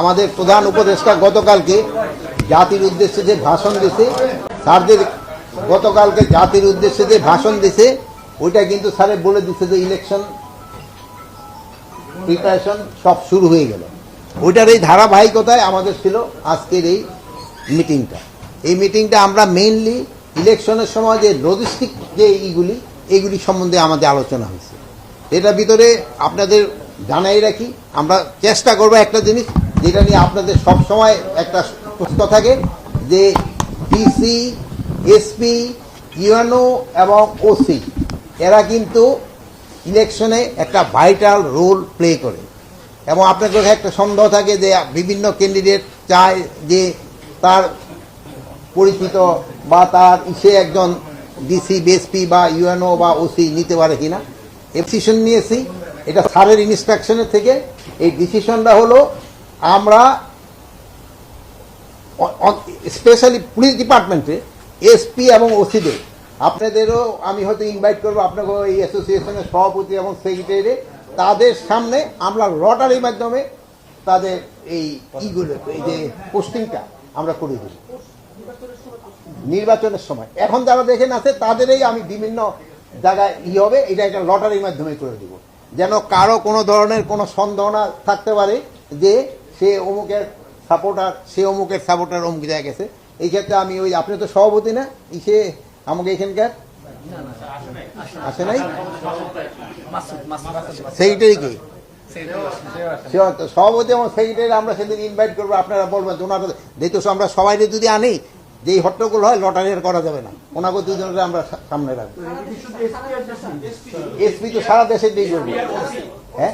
আমাদের প্রধান উপদেষ্টা গতকালকে জাতির উদ্দেশ্যে যে ভাষণ দিছে স্যারদের গতকালকে জাতির উদ্দেশ্যে যে ভাষণ দিছে ওইটা কিন্তু স্যারে বলে দিছে যে ইলেকশন প্রিপারেশন সব শুরু হয়ে গেল। ওইটার এই ধারাবাহিকতায় আমাদের ছিল আজকের এই মিটিংটা এই মিটিংটা আমরা মেইনলি ইলেকশনের সময় যে লজিস্টিক যে এইগুলি এইগুলি সম্বন্ধে আমাদের আলোচনা হয়েছে। এটার ভিতরে আপনাদের জানাই রাখি, আমরা চেষ্টা করব একটা জিনিস, যেটা নিয়ে আপনাদের সব সময় একটা প্রশ্ন থাকে, যে ডিসি এসপি ইউএনও এবং ওসি এরা কিন্তু ইলেকশনে একটা ভাইটাল রোল প্লে করে। এবং আপনার কাছে একটা সন্দেহ থাকে যে বিভিন্ন ক্যান্ডিডেট চায় যে তার পরিচিত বা তার সে একজন ডিসি বিএসপি বা ইউএনও বা ওসি নিতে পারে কিনা। ডিসিশন নিয়েছি। এটা স্যারের ইনস্ট্রাকশনের থেকে এই ডিসিশনটা হলো আমরা স্পেশালি পুলিশ ডিপার্টমেন্টে এসপি এবং ওসিদের আপনাদেরও আমি হয়তো ইনভাইট করব, আপনাকে এই অ্যাসোসিয়েশনের সভাপতি এবং সেক্রেটারি তাদের সামনে আমরা লটারির মাধ্যমে তাদের এই ইগুলো, এই যে পোস্টিংটা আমরা করে দিই। নির্বাচনের সময়। এখন যারা দেখেন আছে তাদেরই আমি বিভিন্ন জায়গায় ই হবে, এটা একটা লটারির মাধ্যমে করে দিব। যেন কারও কোনো ধরনের কোনো সন্দেহ না থাকতে পারে যে সে অমুকের সাপোর্টার, সে অমুকের সাপোর্টার অমুক জায়গায় গেছে। এই ক্ষেত্রে আমি ওই, আপনি তো সভাপতি না? সে আমাকে এখানকার? আসে নাই? সেইটাই কি? সভাপতি এবং সেক্রেটারি, আমরা সেদিন ইনভাইট করব, আপনারা বলবেন ওনারা আমরা সবাই যদি আনি যে হট্টগোল হয়, লটারি করা যাবে না। ওনাকে দুজনের আমরা সামনে রাখব। এসপি তো সারা দেশে দিয়ে করব হ্যাঁ?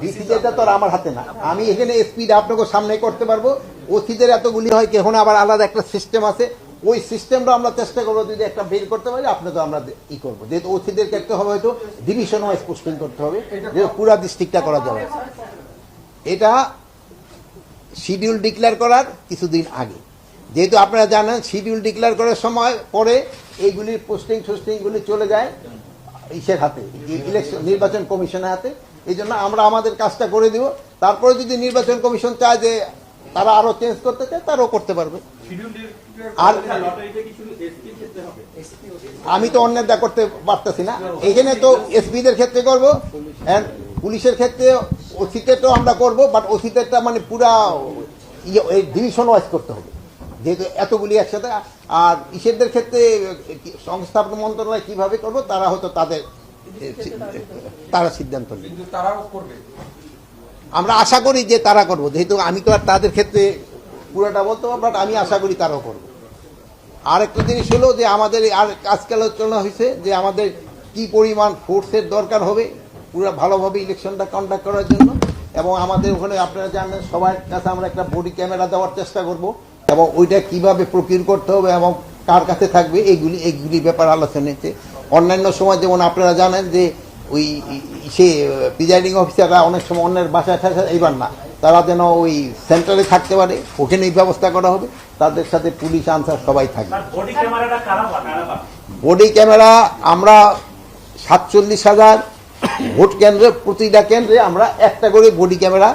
ডিসিটা তো আর আমার হাতে না। আমি এখানে এসপিটা আপনাকে সামনে করতে পারব। ওসিদের এতগুলি হয় কি এখন আবার আলাদা একটা সিস্টেম আছে। ওই সিস্টেমটা আমরা চেষ্টা করব যদি একটা বের করতে পারি, আপনি তো আমরা ই করব। যেহেতু ওসিদের ক্ষেত্রে হবে, হয়তো ডিভিশন ওয়াইজ পোস্টিং করতে হবে। যে পুরা ডিস্ট্রিক্টটা করা যাবে। এটা শিডিউল ডিক্লেয়ার করার কিছুদিন আগে। যেহেতু আপনারা জানেন শিডিউল ডিক্লেয়ার করার সময় পরে এইগুলির পোস্টিং ফোস্টিংগুলি চলে যায় ইসের হাতে ইলেকশন নির্বাচন কমিশনের হাতে। এই জন্য আমরা আমাদের কাজটা করে দিব। তারপরে যদি নির্বাচন কমিশন চায় যে তারা আরও চেঞ্জ করতে চায় তারাও করতে পারবে। আর আমি তো অন্যেরটা করতে পারতেছি না। এখানে তো এসপিদের ক্ষেত্রে করব পুলিশের ক্ষেত্রে ওসিতে তো আমরা করব বাট ওসিতেরটা মানে পুরা এই ডিভিশন ওয়াইজ করতে হবে। যেহেতু এতগুলি একসাথে আর ইসেরদের ক্ষেত্রে সংস্থাপন মন্ত্রণালয় কীভাবে করব তারা হয়তো তাদের তারা সিদ্ধান্ত নেবে। কিন্তু তারাও করবে। আমরা আশা করি যে তারা করব যেহেতু আমি তো আর তাদের ক্ষেত্রে পুরোটা বলতে পারব বাট আমি আশা করি তারাও করবে। আর একটা জিনিস হলো যে আমাদের আর আজকাল আলোচনা হয়েছে যে আমাদের কি পরিমাণ ফোর্সের দরকার হবে পুরো ভালোভাবে ইলেকশনটা কন্ডাক্ট করার জন্য এবং আমাদের ওখানে আপনারা জানেন সবার কাছে আমরা একটা বডি ক্যামেরা দেওয়ার চেষ্টা করব এবং ওইটা কীভাবে প্রকিউর করতে হবে এবং কার কাছে থাকবে এইগুলি এইগুলি ব্যাপার আলোচনা হয়েছে অন্যান্য সময় যেমন আপনারা জানেন যে ওই সে প্রিজাইডিং অফিসাররা অনেক সময় অন্যের বাসায় থাকে এইবার না। তারা যেন ওই সেন্টারে থাকতে পারে ওখানেই ব্যবস্থা করা হবে। তাদের সাথে পুলিশ আনসার সবাই থাকবে। বডি ক্যামেরা আমরা সাতচল্লিশ হাজার ভোট কেন্দ্রে প্রতিটা কেন্দ্রে আমরা একটা করে বডি ক্যামেরা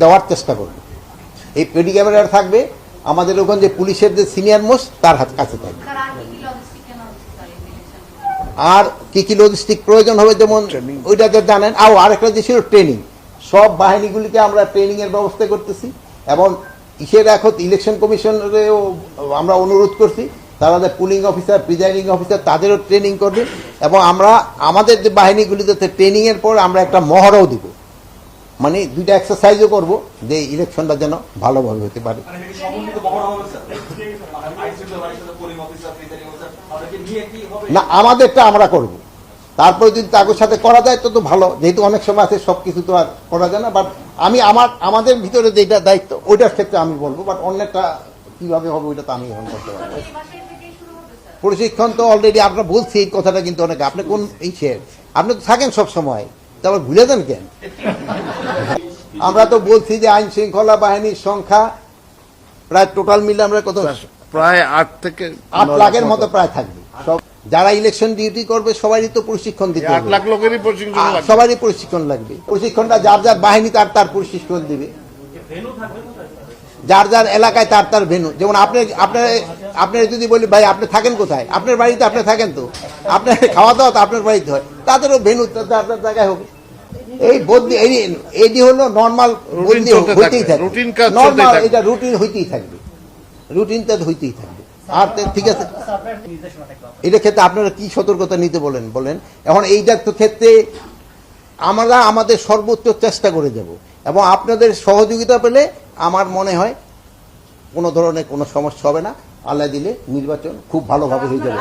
দেওয়ার চেষ্টা করব। এই বডি ক্যামেরা থাকবে আমাদের ওখানে যে পুলিশের যে সিনিয়র মোস্ট তার হাত কাছে থাকবে। আর কি কি লজিস্টিক কেন হচ্ছে স্যার এই ইলেকশন আর কি কি লজিস্টিক প্রয়োজন হবে যেমন ওইটা তো জানেন আর আরেকটা যে ছিল ট্রেনিং সব বাহিনীগুলিকে আমরা ট্রেনিংয়ের ব্যবস্থা করতেছি এবং ইসের এখন ইলেকশন কমিশনেরও আমরা অনুরোধ করছি তারা যে পুলিং অফিসার প্রিজাইডিং অফিসার তাদেরও ট্রেনিং করবে এবং আমরা আমাদের যে বাহিনীগুলিতে ট্রেনিং এর পর আমরা একটা মহড়াও দিব। মানে দুইটা এক্সারসাইজও করব যে ইলেকশনটা যেন ভালোভাবে হতে পারে। মানে না আমাদেরটা আমরা করব। তারপরে যদি তাদের সাথে করা যায় তো তো ভালো। যেহেতু অনেক সময় আছে সব কিছু তো আর করা যায় না। বাট আমি আমার আমাদের ভিতরে যেটা দায়িত্ব ওইটার ক্ষেত্রে আমি বলব। বাট অন্যটা কীভাবে হবে ওইটা তো আমি এখন করতে পারব। প্রশিক্ষণ তো অলরেডি আপনার বলছি এই কথাটা কিন্তু অনেকে আপনি কোন ইসে? আপনি তো থাকেন সব সময় তারপর ভুলে যান কেন? আমরা তো বলছি যে আইন শৃঙ্খলা বাহিনীর সংখ্যা প্রায় টোটাল মিলে আমরা কত? প্রায় আট থেকে আট লাখের মতো। প্রায় থাকবে। সব যারা ইলেকশন ডিউটি করবে সবারই তো প্রশিক্ষণ দিতে আট লাখ লোকেরই প্রশিক্ষণ সবারই প্রশিক্ষণ লাগবে। প্রশিক্ষণটা যার যার বাহিনী তার তার প্রশিক্ষণ দিবে। যার যার এলাকায় তার তার ভেনু যেমন আপনি আপনার আপনার যদি বলি ভাই আপনি থাকেন কোথায়? আপনার বাড়িতে আপনি থাকেন তো। আপনার খাওয়া দাওয়া তো আপনার বাড়িতে হয়। তাদেরও ভেনু তার তার জায়গায় হবে এই বদলি এটি হলো নর্মাল বদলি হইতেই থাকবে, নর্মাল এটা রুটিন হইতেই থাকবে। রুটিনটা হইতেই থাকবে। আর ঠিক আছে। এটা ক্ষেত্রে আপনারা কি সতর্কতা নিতে বলেন? বলেন এখন এইটার তো ক্ষেত্রে আমরা আমাদের সর্বোচ্চ চেষ্টা করে যাব। এবং আপনাদের সহযোগিতা পেলে আমার মনে হয় কোনো ধরনের কোনো সমস্যা হবে না। আল্লাহ দিলে নির্বাচন খুব ভালোভাবে হয়ে যাবে।